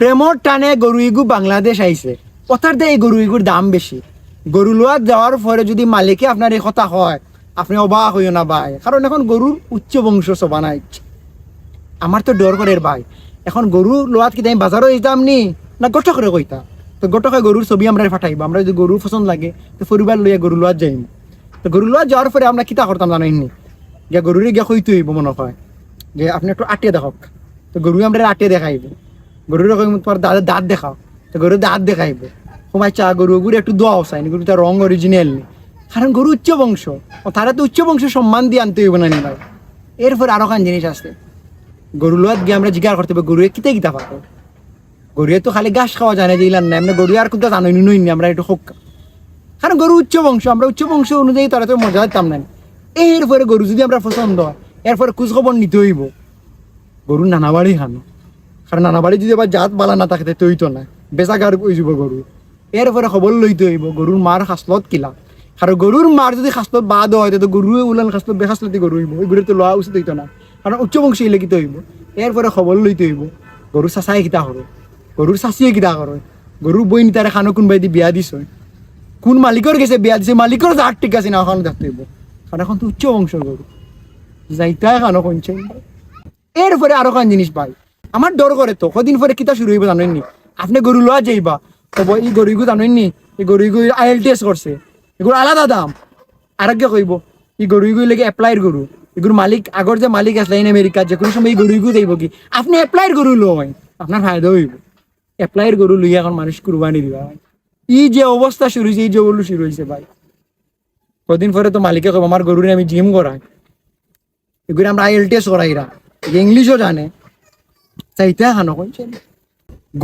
প্রেমর টানে গরু ইগু বাংলাদেশ আইছে কথার দিয়ে এই গরু ইগুর দাম বেশি গরু লোয়ার যাওয়ার পরে যদি মালিকে আপনার এই কথা হয় আপনি অবাক হইও না ভাই কারণ এখন গরুর উচ্চ বংশ সবানা আমার তো ডর করে ভাই। এখন গরু লোয়াত কি আমি বাজারও যেতাম নি? না গট করে তো গটকে গরুর ছবি আমরা ফাটাইব। আমরা যদি গরু পছন্দ লাগে, তো পরিবার লইয়া গরু লোয়াত যাইম। তো গরু লোয়াত যাওয়ার পরে আমরা কিতা করতাম জানাইনি? গিয়া গরুরে গিয়া কইতে হইব মনে হয়। যে আপনি একটু আটিয়ে দেখক তো গরু আমরা আটিয়ে দেখাইব। গরুর কইম তোমার দাঁত দাঁত দেখাও। তো গরুর দাঁত দেখাইব। সময় চা গরু গরু একটু দোয়াও চাই গরু তার রং অরিজিনাল নি। কারণ গরু উচ্চ বংশ। ও তারা তো উচ্চ বংশ সম্মান দিয়ে আনতে হইব না নি ভাই। এরপর আরও খান জিনিস আছে। গরু লোয়াত গিয়ে আমরা জিজ্ঞাসা করতে হবে গরুয়ে কিতে কিতা পাবো? গরুয়ে তো খালি ঘাস খাওয়া জানে যে ইলান না এমনি গরু আর কোথাও জানোই নুই আমরা একটু হোক কারণ গরু উচ্চ বংশ, আমরা উচ্চ বংশ অনুযায়ী তারা তো মজা দিতাম না এরপরে গরু যদি আমরা পছন্দ হয়, এরপরে খোঁজ খবর নিতে হইব। গরু নানা বাড়ি খানো। কারণ নানা বাড়ি যদি আবার জাত বালা না থাকে তো হইতো না। বেচাগার হয়ে যাব গরু? এরপরে খবর লইতে হইব গরুর মার খাসলত কিলা। কারণ গরুর মার যদি খাসলত বাদ হয় তো গরু উলান খাসলত বেখাসলতি গরু হইব। ওই গরুর তো লোৱা উচিত হইতো না। কারণ উচ্চ বংশী কিতে হইব। এরপরে খবর লইতে হইব গরুর চাচাই কিতা করো গরুর চাচিয়ে কিতা করো গরুর বই নিতারে খানো কোনবাই বিয়া দিছ? কোন মালিকের গেছে বিয়া দিছে? মালিকের জাত ঠিক আছে না, এখন দেখতে হইব। কারণ এখন তো উচ্চ বংশর গরু যাইতাই খানো কোনছে এরপরে আরও কান জিনিস পাই। আমার ডর করে তো, কদিন পরে কিতা শুরু হইব জানেননি আপনি গরু লওয়া যাইবা। তব এই গরুগু জানেননি এই গরুগু আই এল টেস্ট করছে এগুলো আলাদা দাম। আরোগ্য কইব এই গরুগু লেগে এপ্লাইর গরু এগুলো মালিক আগর যে মালিক আসলে ইন আমেরিকা যে কোনো সময় এই গরুগু যাইব কি? আপনি এপ্লাইর গরু লয়। আপনার ফায়দা হইব। এপ্লাইর গরু লইয়া এখন মানুষ কুরবানি দিবা ই যে অবস্থা শুরু হয়েছে এই যে বলু শুরু হয়েছে ভাই। কদিন পরে তো মালিকে কব আমার গরুরে আমি জিম করাই এগুলো আমরা আই এল টেস্ট করাইরা ইংলিশও জানে। চাইতে খানো কইছে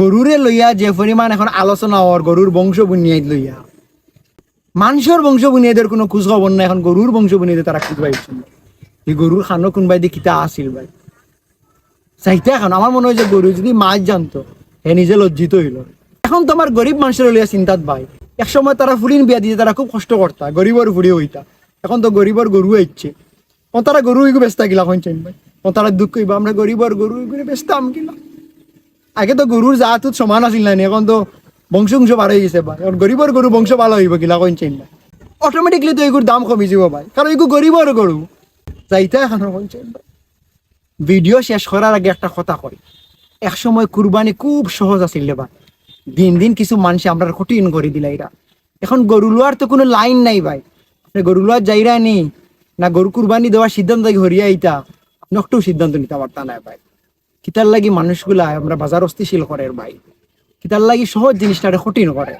গরুরে লইয়া যে পরিমাণ এখন আলোচনা হওয়ার গরুর বংশ বুনিয়াদ লইয়া। মানুষের বংশ বুনিয়াদের কোনো খোঁজ খবর নাই, এখন গরুর বংশ বুনিয়াদে তারা খুঁজ পাইছে না। এই গরুর খানো কোনবাই দিয়ে কিতা আসিল ভাই। চাইতে এখন আমার মনে হয় যে গরু যদি মাছ জানতো, হে নিজে লজ্জিত হইল এখন তো আমার গরিব মানুষের লইয়া চিন্তাত ভাই। এক সময় তারা ফুলিন বিয়া দিতে তারা খুব কষ্ট করতা গরিবর ফুড়ি হইতা। এখন তো গরিবর গরু হইছে তারা গরু হইগু বেচতা গিলা কইছেন ভাই। তারা দুঃখ হইবা আমরা গরিবর গরু হইগুলো বেচতাম গিলা আগে তো গরুর জাতুত সমান আছিল না, এখন তো বংশ বংশ বার হয়ে গেছে ভাই। এখন গরিবর গরু বংশ ভালো হইব গিলা কইছেন না অটোমেটিকলি তো এগুর দাম কমি যাব ভাই। কারণ এগু গরিবর গরু যাইতে এখন কইছেন ভাই ভিডিও শেষ করার আগে একটা কথা কই এক সময় কুরবানি খুব সহজ আছিল ভাই। দিন দিন কিছু মানুষ আমরা কঠিন করে দিলা এরা এখন গরু লোয়ার তো কোনো লাইন নাই ভাই। গরু লোয়ার যাইরা নি, না গরু কুরবানি দেওয়ার সিদ্ধান্ত হরিয়া আইতা আপনি একটু সিদ্ধান্ত নিতে পারতা না ভাই। কিতার লাগি মানুষগুলা আমরা বাজার অস্থিশীল করে ভাই। কিতার লাগি সহজ জিনিসটা কঠিন করে